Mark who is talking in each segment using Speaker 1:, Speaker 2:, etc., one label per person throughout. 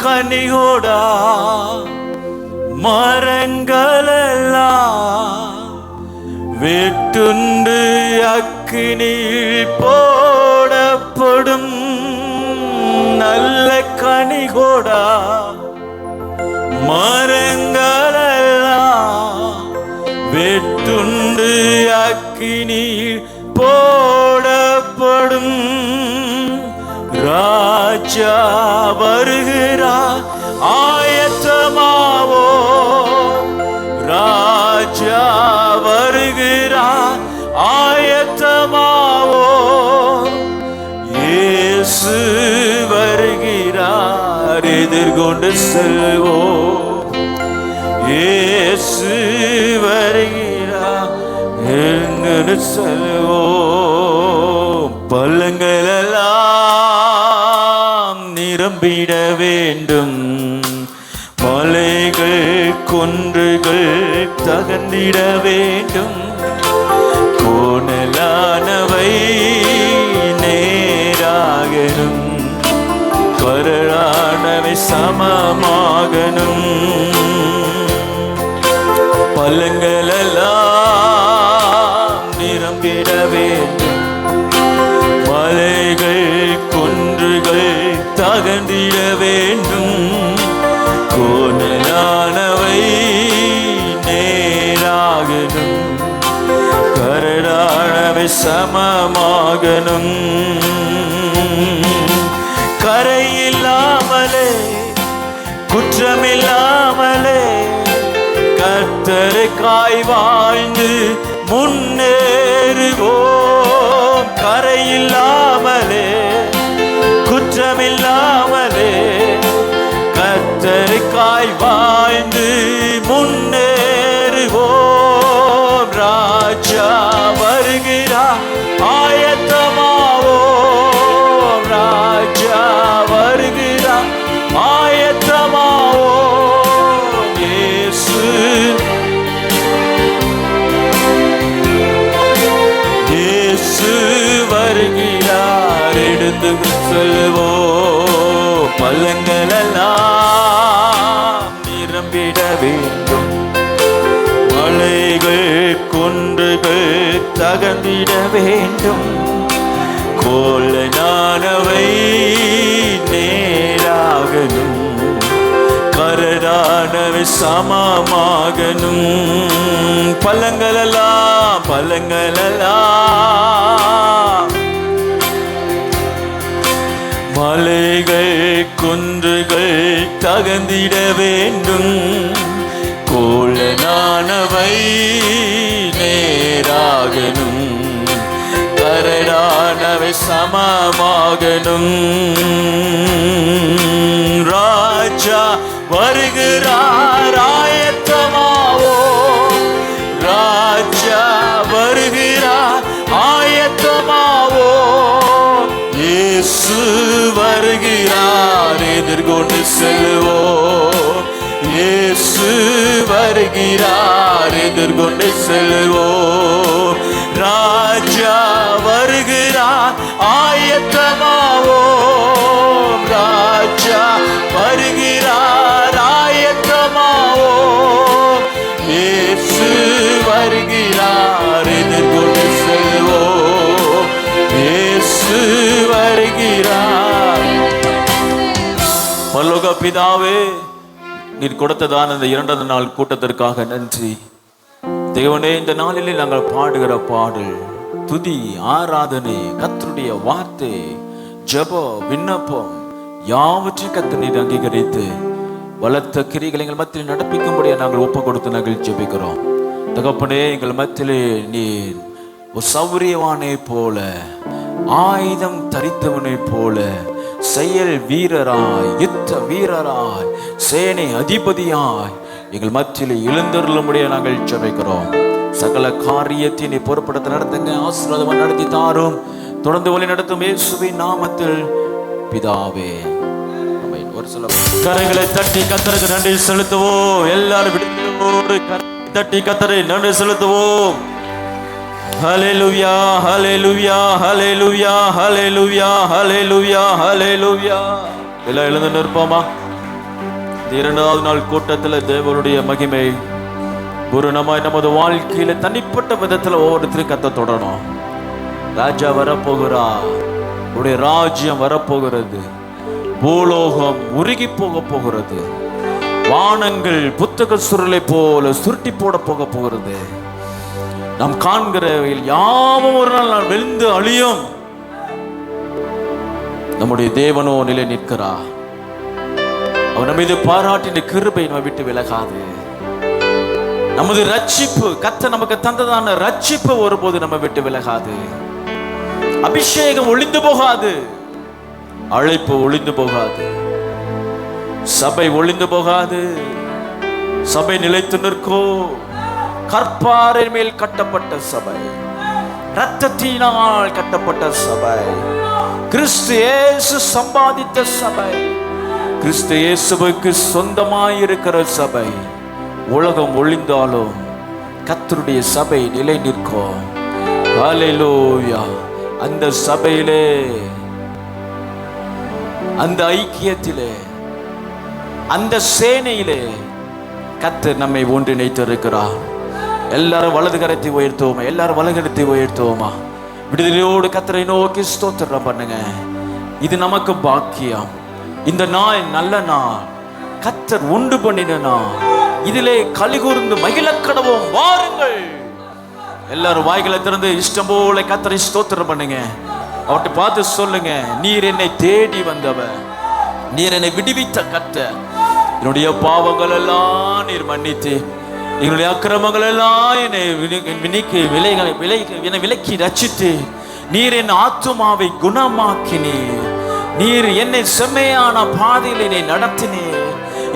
Speaker 1: நல்ல கனிகோடா மரங்களெல்லாம் வெட்டுண்டு அக்கினியில் போடப்படும் நல்ல கனிகோடா மரங்களெல்லாம் வெட்டுண்டு அக்கினியில் கொண்டு செல்வோ. இயேசு வருகிறார் எங்கன்னு செல்வோ. பள்ளங்கள் நிரம்பிட வேண்டும். மலைகள் கொன்றுகள் தகர்ந்திட வேண்டும். கோணலானவை பழங்களெல்லாம் நிரம்பிட வேண்டும். மலைகள் குன்றுகள் தகந்திட வேண்டும். கோணலானவை நேராகணும். கரடானவை சமமாகணும். கரையில்லாமலே குற்றமில்லா கத்தருக்காய் வாழ்ந்து முன்னேறுவோம். கரையில்லா சொல்லுவோம் செல்வோ பள்ளங்களெல்லாம் நிரம்பிட வேண்டும். மலைகள் குன்றுகள் தகந்திட வேண்டும். கோலனானவை நேராகணும் கரடானவை சமமாகணும். பழங்களெல்லாம் பழங்களெல்லாம் மலைகள் குன்றுகள் தகந்திட வேண்டும். கோலனானவை நேராகணும். கரடானவை சமமாகணும். ராஜா வருகிறார். எதிர்கொண்டு செல்வோம். ராஜா வருகிறார் ஆயத்தமாவோம் ராஜா வருகிறார் ஆயத்தமாவோம் இயேசு வருகிறார் எதிர்கொண்டு செல்வோம். இயேசு வருகிறார். பல்லோக பிதாவே நீர் கொடுத்ததான இந்த இரண்டாவது நாள் கூட்டத்திற்காக நன்றி. தேவனே இந்த நாளிலே நாங்கள் பாடுகிற பாடல் துதி ஆராதனை கத்தருடைய வார்த்தை ஜெபம் விண்ணப்பம் யாவற்றையும் கர்த்தர் நீர் அங்கீகரித்து வளர்த்த கிரிகளை எங்கள் மத்தியில் நடப்பிக்கும்படியா நாங்கள் ஒப்பு கொடுத்து நாங்கள் ஜெபிக்கிறோம். தகப்பனே எங்கள் மத்தியிலே நீர் ஒரு சௌரியவானை போல ஆயுதம் தரித்தவனை போல செயல் வீரராய் யுத்த வீரராய் சேனை அதிபதியாய் எங்கள் மத்தியிலே எழுந்தருளும்படியா நாங்கள் ஜெபிக்கிறோம். சகல காரியத்தை நீ பொறுப்படுத்த நடத்துங்க ஆசீர்வாதமாக நடத்தி தாரும். தொடர்ந்து வழி நடத்தும் இயேசுவின் நாமத்தில் பிதாவே ஒரு சில கரைகளை தட்டி கத்தருக்கு நன்றி செலுத்துவோம். எல்லாரும் விடுதலோடு தட்டி கத்தரை நன்றி செலுத்துவோம். ஹலேலுவியா ஹலே லுவியா ஹலேலுவியா ஹலே லுவியா ஹலே லுவியா ஹலே லுவியா எல்லாம் எழுந்து நிற்போமா? இரண்டாவது நாள் கூட்டத்தில் தேவனுடைய மகிமை பூரணமாய் நமது வாழ்க்கையில தனிப்பட்ட விதத்துல ஒவ்வொருத்தரும் கத்த தொடரும் ராஜா வரப்போகிறா. உடைய ராஜ்யம் வரப்போகிறது. பூலோகம் உருகி போக போகிறது. வானங்கள் புத்தக சுருளை போல சுருட்டி போட போக போகிறது. நாம் காண்கிறவையில் யாவும் ஒரு நாள் நான் விழுந்து அழியும். நம்முடைய தேவனோ நிலை நிற்கிறா அவன் மீது பாராட்டின கிருபை நம்ம விட்டு விலகாது. நமது ரட்சிப்பு கத்த நமக்கு தந்ததான ரட்சிப்பு ஒருபோது நம்ம விட்டு விலகாது. அபிஷேகம் ஒளிந்து போகாது. அழைப்பு ஒளிந்து போகாது. சபை ஒளிந்து போகாது. சபை நிலைத்து நிற்கோ. கற்பாறை மேல் கட்டப்பட்ட சபை. ரத்தத்தினால் கட்டப்பட்ட சபை. கிறிஸ்து ஏசு சம்பாதித்த சபை. கிறிஸ்து இயேசுவுக்கு சொந்தமாயிருக்கிற சபை உலகம் ஒளிந்தாலும் கத்தருடைய சபை நிலை நிற்கும். ஹalleluya அந்த சபையிலே அந்த ஐக்கியத்திலே அந்த சேனையிலே கத்து நம்மை ஒன்றிணைத்திருக்கிறார். எல்லாரும் வலது கரத்தை உயர்த்துவோமா? எல்லாரும் வலது கரத்தை உயர்த்துவோமா? விடுதலையோடு கத்தரை நோக்கி ஸ்தோத்திரம் பண்ணுங்க. இது நமக்கு பாக்கியம். இந்த நாள் நல்ல நாள். கத்தர் உண்டு பண்ணின நாள். இதிலே கலிகூர்ந்து மகிழக் கடவோம் வாருங்கள். எல்லாரும் வாய்களை திறந்து இஷ்டம் போல கத்தரை ஸ்தோத்திரம் பண்ணுங்க. அவர்கிட்ட பார்த்து சொல்லுங்க நீர் என்னை தேடி வந்தவர். நீர் என்னை விடுவித்த கத்த என்னுடைய பாவங்கள் எல்லாம் நீர் மன்னித்து என்னுடைய அக்கிரமங்கள் எல்லாம் என்னை விலி- விலைகளை விலை என்னை விலக்கி ரச்சித்து நீர் என் ஆத்துமாவை குணமாக்கினீர். நீர் என்னை செம்மையான பாதையில் என்னை நடத்தினீர்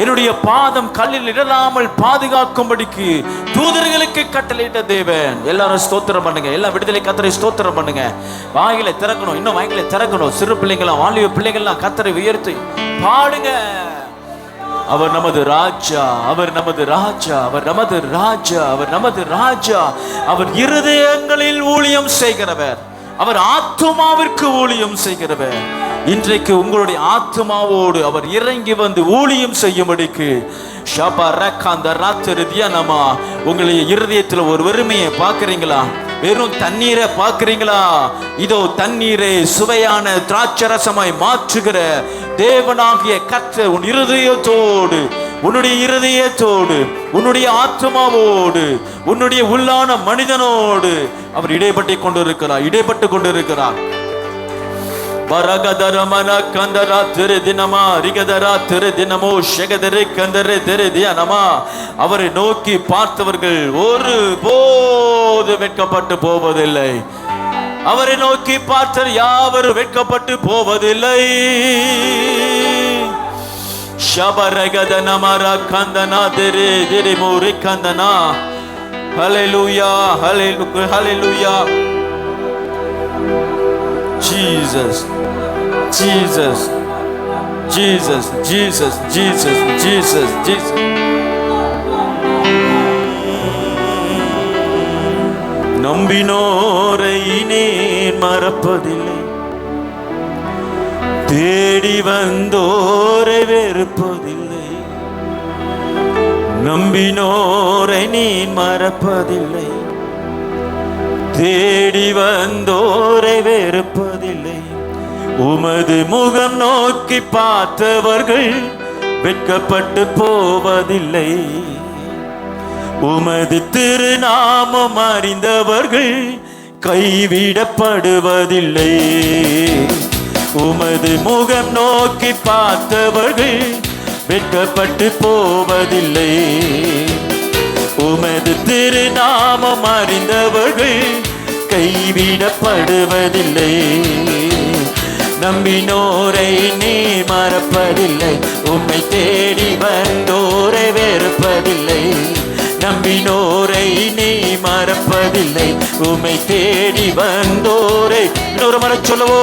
Speaker 1: என்னுடைய பாதம் கல்லில் இடலாமல் பாதுகாக்கும்படிக்கு தூதர்களுக்கு கட்டளையிட்ட தேவன். எல்லாரும் ஸ்தோத்திரம் பண்ணுங்க. எல்லா விடுதலை கத்தரை ஸ்தோத்திரம் பண்ணுங்க. வாயில திறக்கணும். இன்னும் வாயில திறக்கணும். சிறு பிள்ளைங்களாம் வாலிப பிள்ளைகள்லாம் கத்தரை உயர்த்தி பாடுங்க. அவர் நமது ராஜா அவர் நமது ராஜா அவர் நமது ராஜா அவர் நமது ராஜா. அவர் இருதயங்களில் ஊழியம் செய்கிறவர். அவர் ஆத்மாவிற்கு ஊழியம் செய்கிறவர். இன்றைக்கு உங்களுடைய ஆத்மாவோடு அவர் இறங்கி வந்து ஊழியம் செய்யும்படிக்கு ஷபா ரக்காந்த ராத்திரி நம்ம உங்களுடைய இருதயத்தில் ஒரு வெறுமையை பார்க்குறீங்களா? வெறும் தண்ணீரை பார்க்குறீங்களா? இதோ தண்ணீரை சுவையான திராட்சரசமாய் மாற்றுகிற தேவனாகிய கற்ற உன் இருதயத்தோடு உன்னுடைய இருதயத்தோடு உன்னுடைய ஆத்மாவோடு உன்னுடைய உள்ளான மனிதனோடு அவர் இடைப்பட்டு கொண்டிருக்கிறார் இடைப்பட்டு கொண்டிருக்கிறார். பரகதரமன கந்தரா திரு தினமா ரிகதரா திரு தினமோ ஷெகதரு கந்தரு திரு தியானமா அவரை நோக்கி பார்த்தவர்கள் ஒரு போது வெட்கப்பட்டு போவதில்லை. அவரை நோக்கி பார்த்தர் யாவரும் வெட்கப்பட்டு போவதில்லை. ஷபரகத நமர கந்தனா திரு திரிமூரி கந்தனா. Hallelujah ஹலெலு hallelujah Jesus Jesus Jesus Jesus Jesus Jesus Jesus. நம்பினோரை நீர் மறப்பதில்லை. தேடி வந்தோரை வெறுப்பதில்லை. நம்பினோரை நீ மறப்பதில்லை. தேடி வந்தோரை வெறுப்பதில்லை. உமது முகம் நோக்கி பார்த்தவர்கள் வெட்கப்பட்டு போவதில்லை. உமது திருநாமம் அறிந்தவர்கள் கைவிடப்படுவதில்லை. உமது முகம் நோக்கி பார்த்தவர்கள் வெட்கப்பட்டு போவதில்லை. உமது திருநாமம் அறிந்தவர்கள் கைவிடப்படுவதில்லை. நம்பினோரை நீ மறப்பதில்லை. உம்மை தேடி வந்தோரை வெறுப்பதில்லை. நம்பினோரை நீ மறப்பதில்லை. உமை தேடி வந்தோரை இன்னொரு முறை சொல்லவோ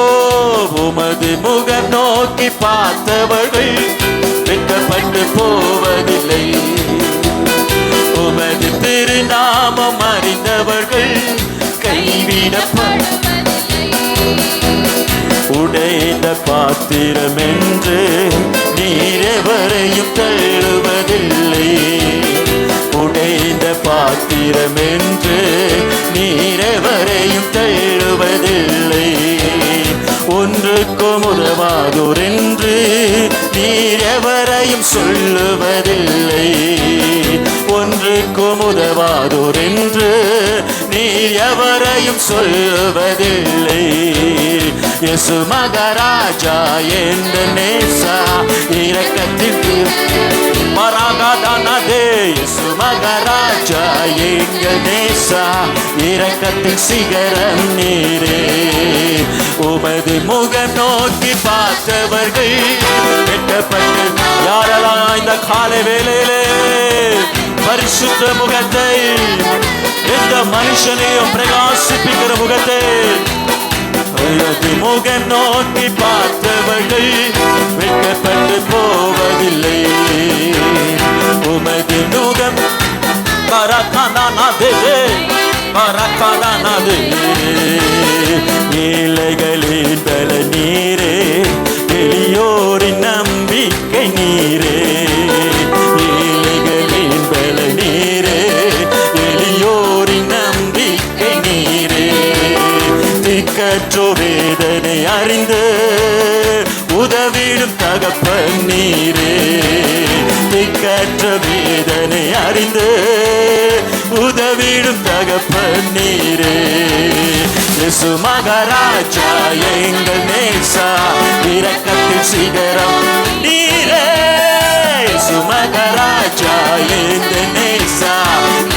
Speaker 1: உமது முகம் நோக்கி பார்த்தவர்கள் வெட்டப்பட்டு போவதில்லை. உமது திருநாமம் அறிந்தவர்கள் கைவிடப்பட உடைந்த பாத்திரம் என்று நீர் எவரையும் தள்ளுவதில்லை. உடைந்த பாத்திரம் என்று நீர் எவரையும் தள்ளுவதில்லை. ஒன்றுக்கும் உதவாதோர் என்று நீர் சொல்லுவது ஒன்றுக்கும் என்று நீர் எவரையும் சொல்வதில்லை. இயேசு மகராஜா என்ற நேசா இரக்கத்திற்கு மராகாதானதே இயேசு மகராஜா எங்கள் நேசா இரக்கத்தின் சிகரம் நீரே. உமது முகம் நோக்கி பார்த்தவர்கள் வெட்டப்பட்டு யாரெல்லாம் இந்த காலை வேலையிலே பரிசுத்த முகத்தை எந்த மனுஷனையும் பிரகாசிப்பிக்கிற முகத்தை முகம் நோக்கி பார்த்தவர்கள் வெட்கப்பட்டு போவதில்லை உமது முகம் பரக்கானாதே பரக்கானாதே ஏழைகளின் பல நீரே எளியோரின் நம்பிக்கை நீரே வேதனை அறிந்து உதவிடும் தகப்பன் நீரே. திக்கற்ற வேதனை அறிந்து உதவிடும் தகப்பன் நீரே. இயேசு மகாராஜா எங்கள் நேசா இரக்கத்தின் சிகரம் நீரே. இயேசு மகாராஜா எங்கள் நேசா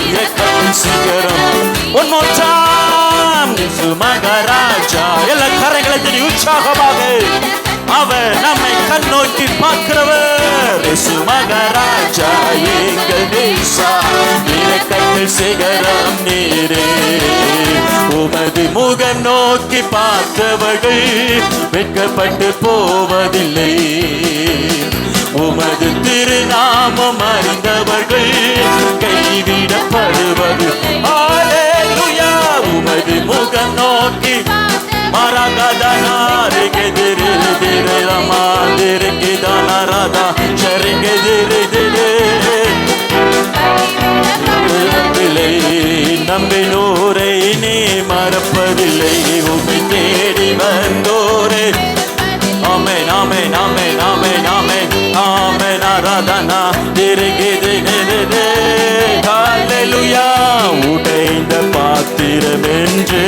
Speaker 1: இரக்கத்தின் சிகரம். One more time. இயேசு மகாராஜா. எல்லா கரைகளை தனி உற்சாகமாக அவர் நம்மை கண்ணோக்கி பார்க்கிறவர். இயேசு மகாராஜா எங்கள் நேசா இரக்கத்தில் சிகரம் நீரே. உமது முகம் நோக்கி பார்த்தவர்கள் வெட்கப்பட்டு போவதில்லை. உமது திருநாமம் அறிந்தவர்கள் கைவிடப்படுவது. ஆ உமது முகம் நோக்கி மரகதனாரி கெதிரு திரு திரு நம்பினோரை நீ மறப்பதில்லை உமை தேடி வந்தோரே ஆமே நாமே நாமே நாமே நாமே ஆமே நாராதனா உடைந்த பாத்திரம் என்று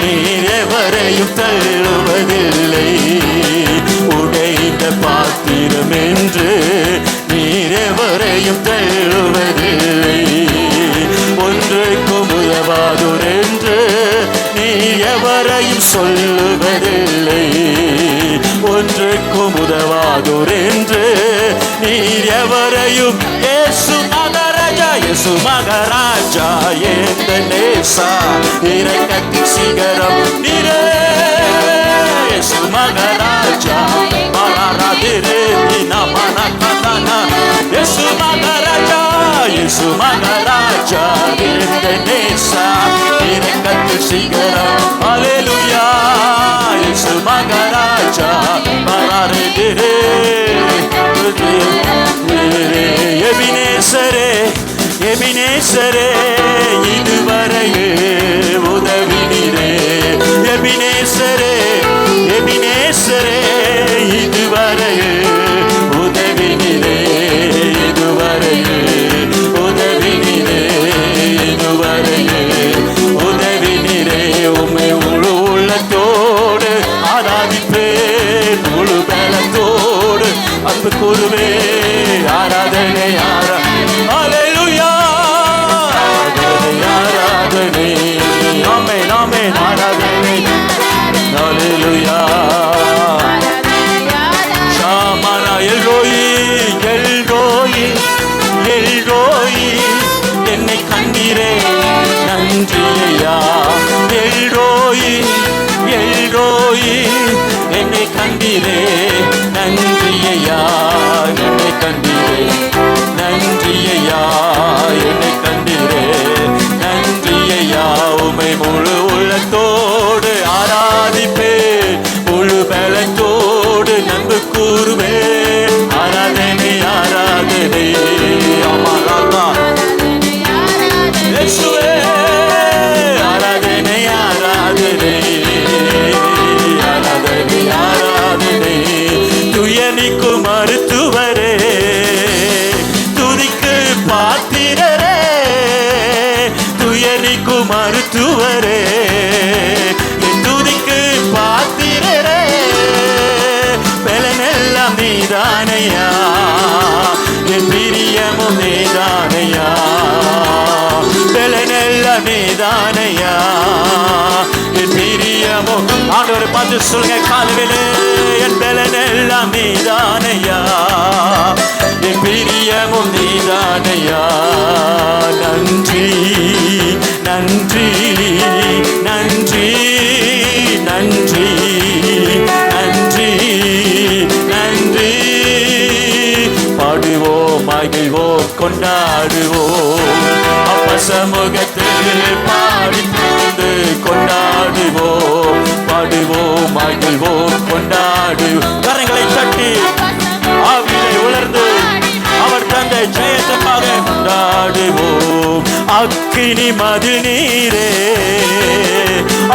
Speaker 1: நீர் தள்ளுவதில்லை. உடைந்த பாத்திரம் என்று நீர் தள்ளுவதில்லை. ஒன்றுக்கும் உதவாதோர் என்று நீ எவரையும் சொல்லுவதில்லை. ஒன்றுக்கும் உதவாதோர் என்று நீர் எவரையும் இயேசு மகராஜா இயேசு மகராஜா எந்த நேசா இரக்கத்தின் சிகரம் நீரே இயேசு மகராஜா மகாராதிரே நமன கதனா இயேசு மகராஜா இயேசு மகராஜா எந்த எபினேசரே இதுவரையே உதவினீரே எபினேசரே எபினேசரே இதுவரை ஆண்டீரே நன்றியா? எழ்ரோயி எழ்ரோயி என்னை கண்டீரே நன்றியா என்னை கண்டீரே நன்றியா என்னை கண்டீரே நன்றியா உமை முழு உள்ளத்தோடு ஆராதிப்பே முழு பலத்தோடு நம்பு கூறுவே ஆராதனை ஆராதனை. அமரா நீதானையா என் பிரியமும் நீதானையா? பலனெல்லாம் நீதானையா? என் பிரியமும் ஆண்டவரை பார்த்து சொல்லுங்க காலவிலே என் பலனெல்லாம் நீதானையா? என் பிரியமும் நீதானையா? நன்றி நன்றி நன்றி நன்றி நன்றி மகிழ்வோம் கொண்டாடுவோம் அப்ப சமூகத்தில் பாடி புகுந்து கொண்டாடுவோம் பாடுவோம் மகிழ்வோம் கொண்டாடுவோம் கரங்களை தட்டி ஆவியை உலர்ந்து அவர் தந்த ஜெயத்தமாக கொண்டாடுவோம். அக்கினி மது நீரே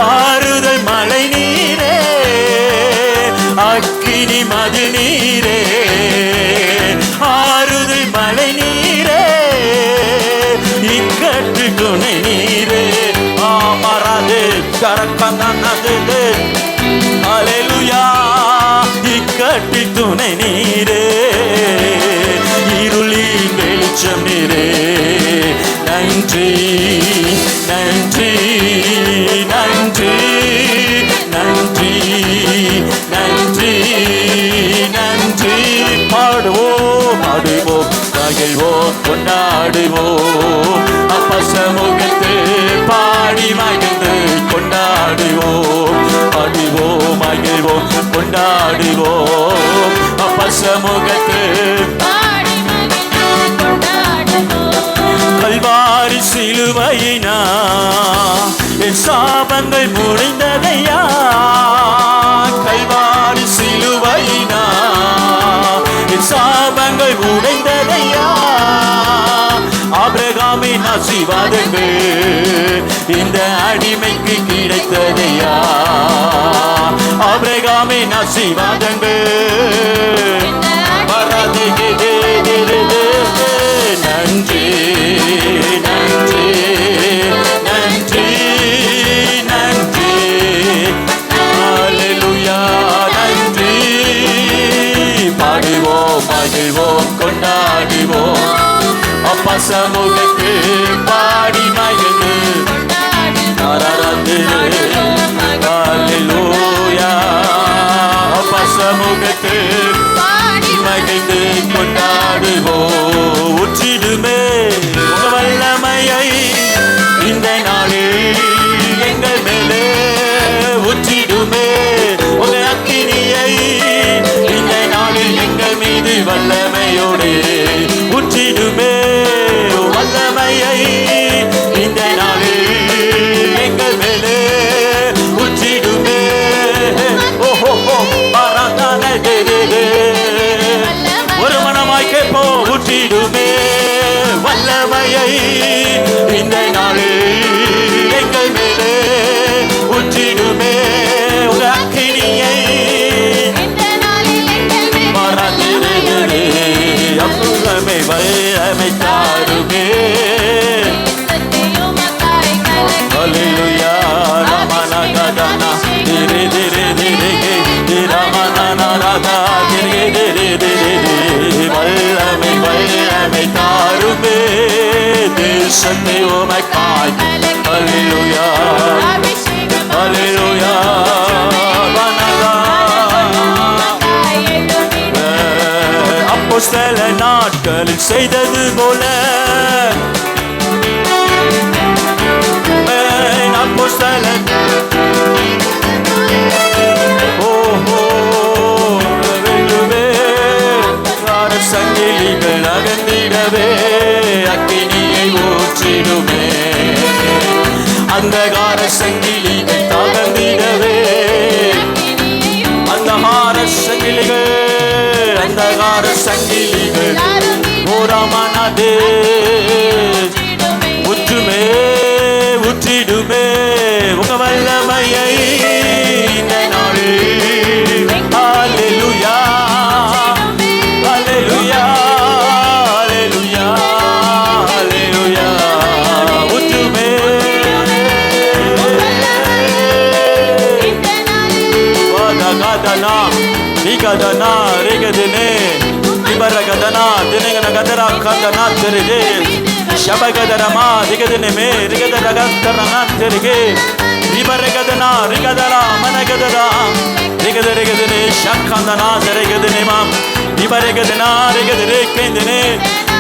Speaker 1: ஆறுதல் மலை நீரே அக்கினி மது நீரே ஆ ஆமராது கரக்கந்தனது அலைலுயா இக்கட்டு துணை நீரே. இருளின் வெளிச்சம் நீரே. நன்றி நன்றி நன்றி நன்றி நன்றி நன்றி. பாடுவோம் பாடுவோம் மகிழ்வோம் கொண்டாடுவோம். அப்ப சமூகத்தில் பாடி மகிழ்ந்து கொண்டாடுவோம் அடிவோம் மகிழ்வோம் கொண்டாடுவோம் அப்ப சமூகத்தில் கல்வாரி சிலுவையினா என் சாபங்கள் முடிந்த ஆசீர்வாதங்கள். இந்த அடிமைக்கு கிடைத்ததையா? ஆபிரகாமின் ஆசீர்வாதங்கள். நன்றி நன்றி நன்றி நன்றி. ஹalleluya நன்றி. பாடுவோம் மகிழ்வோம் கொண்டாடுவோம். அப்பா சமூக சமூகத்தில் சமூகத்து மகிழ்ந்து கொண்டாடுவோம் உச்சிடுமே உங்க வல்லமையை இந்த நாளில். தேசத்தை உமக்காய் Hallelujah, Hallelujah, வனதா அப்போஸ்தல நாட்களில் செய்தது போல அந்தகார சங்கிலிகள் ಶಬಗದರಮ ರಿಗದನೆ ಮೇ ರಿಗದ ರಗಸ್ತರನ ತೆರಿಗೆ ರಿಬರಗದನ ರಿಗದರ ಮನಗದರ ರಿಗದ ರಿಗದನೆ ಶಕ್ಕಂದನ ಸರಿಗದನೆ ಮಾಂ ರಿಬರಗದನ ರಿಗದನೆ ಕೇಂದನೆ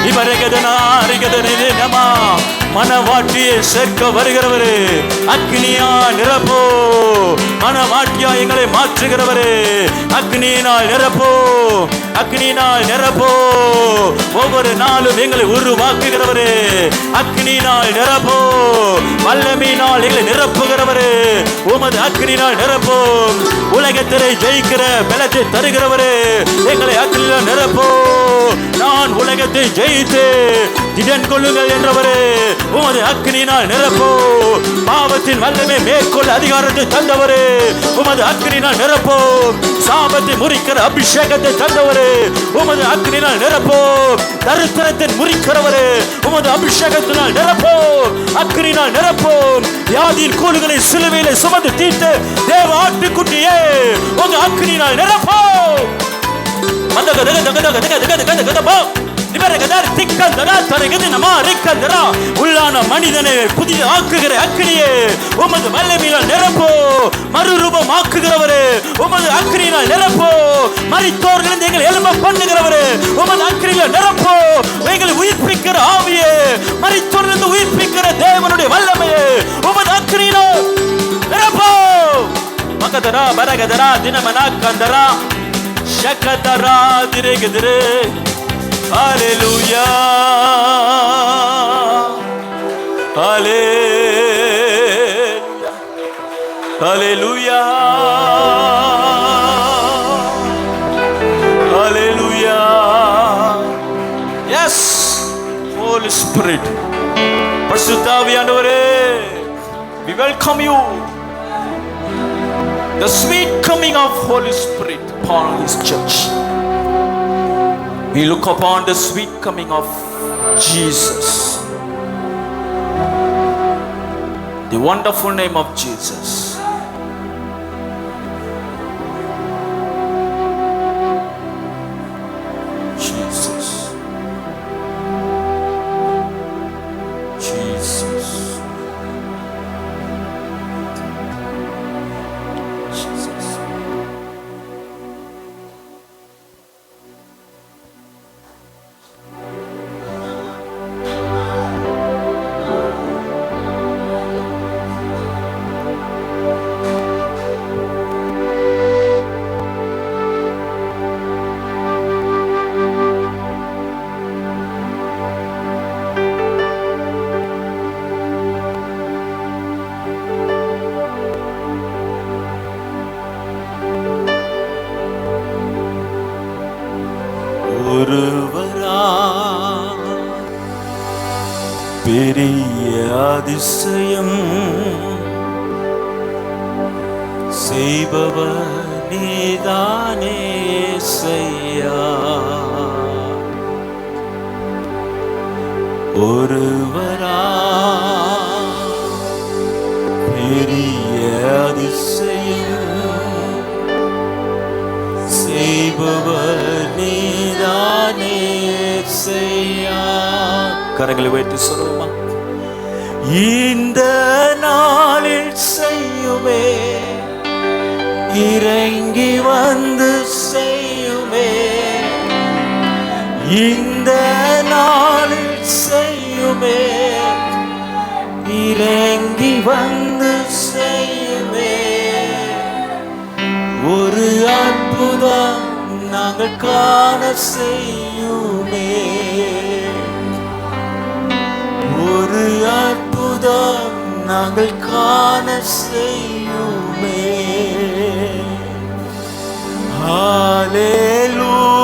Speaker 1: ರಿಬರಗದನ ರಿಗದನೆ ನಮ மனவாட்டியை சேர்க்க வருகிறவரு அக்னியா நிரப்போ. மனவாட்டியா எங்களை மாற்றுகிறவரே அக்னியினால் நிரப்போ. அக்னியினால் நிரப்போ. ஒவ்வொரு நாளும் எங்களை உருவாக்குகிறவரே அக்னியினால் நிரப்போ. வல்லமையினால் எங்களை நிரப்புகிறவர் உமது அக்னியினால் நிரப்போ உலகத்திலே ஜெயிக்கிற பலத்தை தருகிறவரே எங்களை அக்னியினால் நிரப்போ. நான் உலகத்தை ஜெயித்து திடன் கொள்ளுங்கள் என்றவரே உமது அக்னினால் நிரப்போ. பாவத்தின் வல்லமே மேற்கொள் அதிகாரத்தை தந்தவரே உமது அக்னினால் நிரப்போ. சாபத்தை முறிக்கிற அபிஷேகத்தை தந்தவரே உமது அக்னினால் நிரப்போ. தரித்திரத்தை முறிக்கிறவரே உமது அபிஷேகத்தினால் நிரப்போ. அக்னினால் நிரப்போ. வியாதியின் கூறுகளை சிலுவையில சுமந்து தீர்த்து தேவ ஆட்டுக்குட்டியே உங்க அக்னினால் நிரப்போ. மந்த கதை கதை கதை கதை கதை கதை கதை தக போ நிபரகதர் திக்கந்தரா தரகது நமா ரிக்கந்தரா உள்ளான மனிதனை புதிய ஆக்குகிற அக்கினியே உமது வல்லமையால் நிரப்போ மறுரூபம் ஆக்குகிறவரே உமது அக்கினியால் நிரப்போ மரித்தோர்கள் எங்களை எலும்ப பண்ணுகிறவரே உமது அக்கினியால் நிரப்போ எங்களை உயிர்ப்பிக்கிற ஆவியே மரித்தோர்கள் உயிர்ப்பிக்கிற தேவனுடைய வல்லமையே உமது அக்கினியால் நிரப்போ மகதரா பரகதரா தினமனா கந்தரா ಶಕತರ ದಿರೆಗೆದರೆ Hallelujah. Hallelujah. Hallelujah. Hallelujah. Yes. Holy Spirit. Parasuddhaviyanore. We welcome you. The sweet coming of Holy Spirit upon His church. We look upon the sweet coming of Jesus. The wonderful name of Jesus. பெரிய அதிசயம். செய்பவர் நீதானே செய்யா. ஒருவரா பெரிய அதிசயம். செய்பவர் நீதானே செய்யா கரங்களை உயர்த்தி சொல்லுமா இந்த நாளில் செய்யுமே இறங்கி வந்து செய்யுமே இந்த நாளில் செய்யுமே இறங்கி வந்து செய்யுமே ஒரு ஆள் அற்புதம் நாங்கள் காண செய்யுமே. ஒரு அற்புதம் நாங்கள் காண செய்யுமே. ஹாலேலூ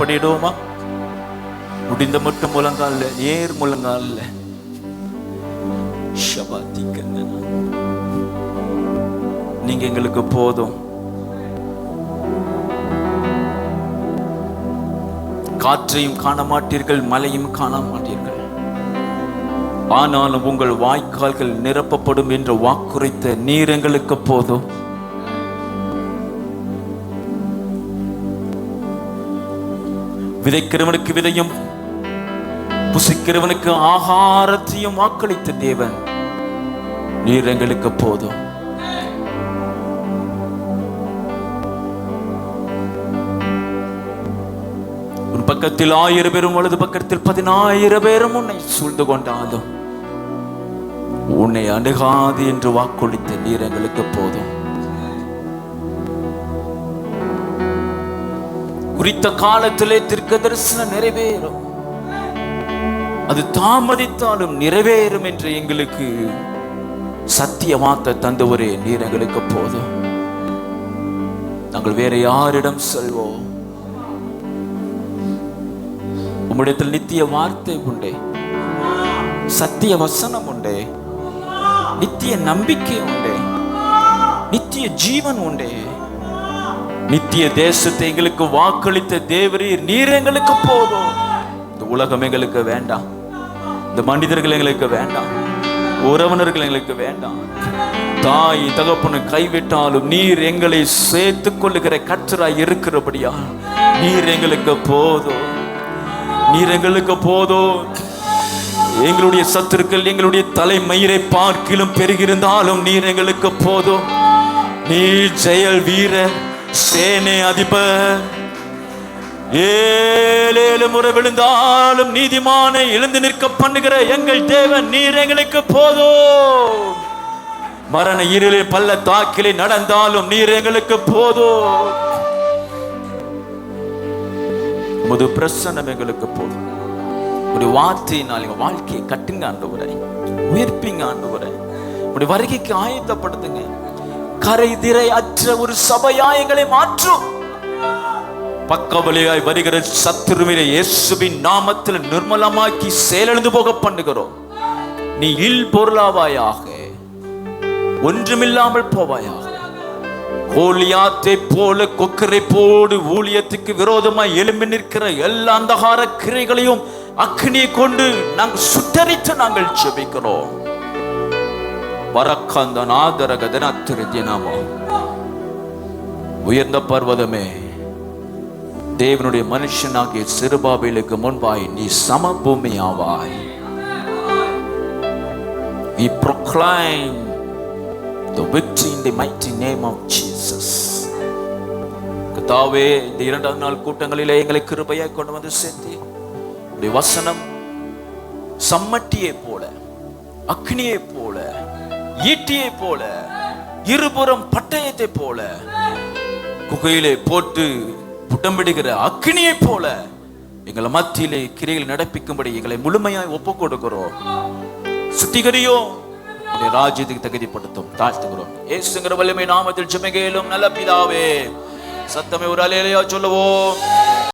Speaker 1: பண்ணிடுவோமா முடிந்த மட்டும் முழங்கால்ல ஏர் முழங்கால்ல. ஷபாத்தி கண்ணனா. நீங்க எங்களுக்கு போதும். காற்றையும் காண மாட்டீர்கள் மலையும் காண மாட்டீர்கள் ஆனாலும் உங்கள் வாய்க்கால்கள் நிரப்பப்படும் என்று வாக்குரைத்த நீர் எங்களுக்கு போதும். விதைக்கிறவனுக்கு விதையும் புசிக்கிறவனுக்கு ஆகாரத்தையும் வாக்களித்த தேவன் நீர் எங்களுக்கு போதும். உன் பக்கத்தில் ஆயிரம் பேரும் வலது பக்கத்தில் பதினாயிரம் பேரும் உன்னை சூழ்ந்து கொண்டாலும் உன்னை அணுகாது என்று வாக்களித்த நீர் எங்களுக்கு போதும். குறித்த காலத்திலே தீர்க்க தரிசனம் நிறைவேறும். அது தாமதித்தாலும் நிறைவேறும் என்று எங்களுக்கு சத்தியமாத்த தந்தவரே நீர் எங்களுக்கு போதும். நாங்கள் வேற யாரிடம் செல்வோம்? உம்மிடத்தில் நித்திய வார்த்தை உண்டே. சத்திய வசனம் உண்டே. நித்திய நம்பிக்கை உண்டே. நித்திய ஜீவன் உண்டே. நித்திய தேசத்தை எங்களுக்கு வாக்களித்த தேவரீர் நீர் எங்களுக்கு போதும். இந்த உலகம் எங்களுக்கு வேண்டாம். இந்த மனிதர்கள் எங்களுக்கு வேண்டாம். உறவினர்கள் எங்களுக்கு வேண்டாம். தாய் தகப்பனு கைவிட்டாலும் நீர் எங்களை சேர்த்துக் கொள்ளுகிற கற்றராய் இருக்கிறபடியா நீர் எங்களுக்கு போதும். நீர் எங்களுக்கு போதும். எங்களுடைய சத்துருக்கள் எங்களுடைய தலைமயிரை பார்க்கிலும் பெருகிருந்தாலும் நீர் எங்களுக்கு போதும். நீர் ஜெயல் வீரர். சேனை அதிபர். ஏழேழு முறை விழுந்தாலும் நீதிமானை எழுந்து நிற்க பண்ணுகிற எங்கள் தேவன் நீர் எங்களுக்கு போதும். மரண இருளில் பல்ல தாக்கிலே நடந்தாலும் நீர் எங்களுக்கு போதும். முது பிரசன்னம் எங்களுக்கு போதும். ஒரு வார்த்தையினால் எங்க வாழ்க்கையை கட்டுங்க ஆண்டவரை. உயிர்ப்பிங்க உரை உடைய வருகைக்கு ஆயத்தப்படுத்துங்க. கரை திரை அற்ற ஒரு சபையா எங்களை மாற்றும். பக்கவழியாய் வருகிற சத்துருவினை இயேசுவின் நாமத்தில் நிர்மலமாக்கி செயலெழுந்து போக பண்ணுகிறோம். நீ இல் பொருளாவாயாக ஒன்றுமில்லாமல் போவாயாக. கோலியாத்தை போல கொக்கரை போடு ஊழியத்துக்கு விரோதமாய் எழும்பி நிற்கிற எல்லா அந்தகார கிரைகளையும் அக்னியை கொண்டு நாங்கள் சுட்டரித்து நாங்கள் செபிக்கிறோம் வரக்கந்த நாதரகதன திருத்தியனாமோ உயர்ந்த பர்வதமே தேவனுடைய மனுஷனாகிய சிறுபாபிலுக்கு முன்பாய் நீ சமபூமி ஆவாய் We proclaim the victory in the mighty name of Jesus. கத்தாவே இந்த இரண்டாம் நாள் கூட்டங்களிலே எங்களை கிருபையாய் கொண்டு வந்து சேர்த்தி வசனம் சம்மட்டியை போல அக்னியை போல ஈட்டியை போல இருபுறம் பட்டயத்தை போல குகையிலே போட்டு புட்டம்பிடுகிற அக்னியை போல எங்களை மத்தியிலே கிரையில் நடப்பிக்கும்படி எங்களை முழுமையாய் ஒப்பு கொடுக்கிறோம். சுத்திகரியோ ராஜ்யத்துக்கு தகுதிப்படுத்தும். தாழ்த்துகிறோம். ஏசுங்கிற வல்லமை நாமத்தில் ஜெபகேலும் நல்ல பிதாவே. சத்தமே ஒரு அலையிலையா சொல்லுவோம்.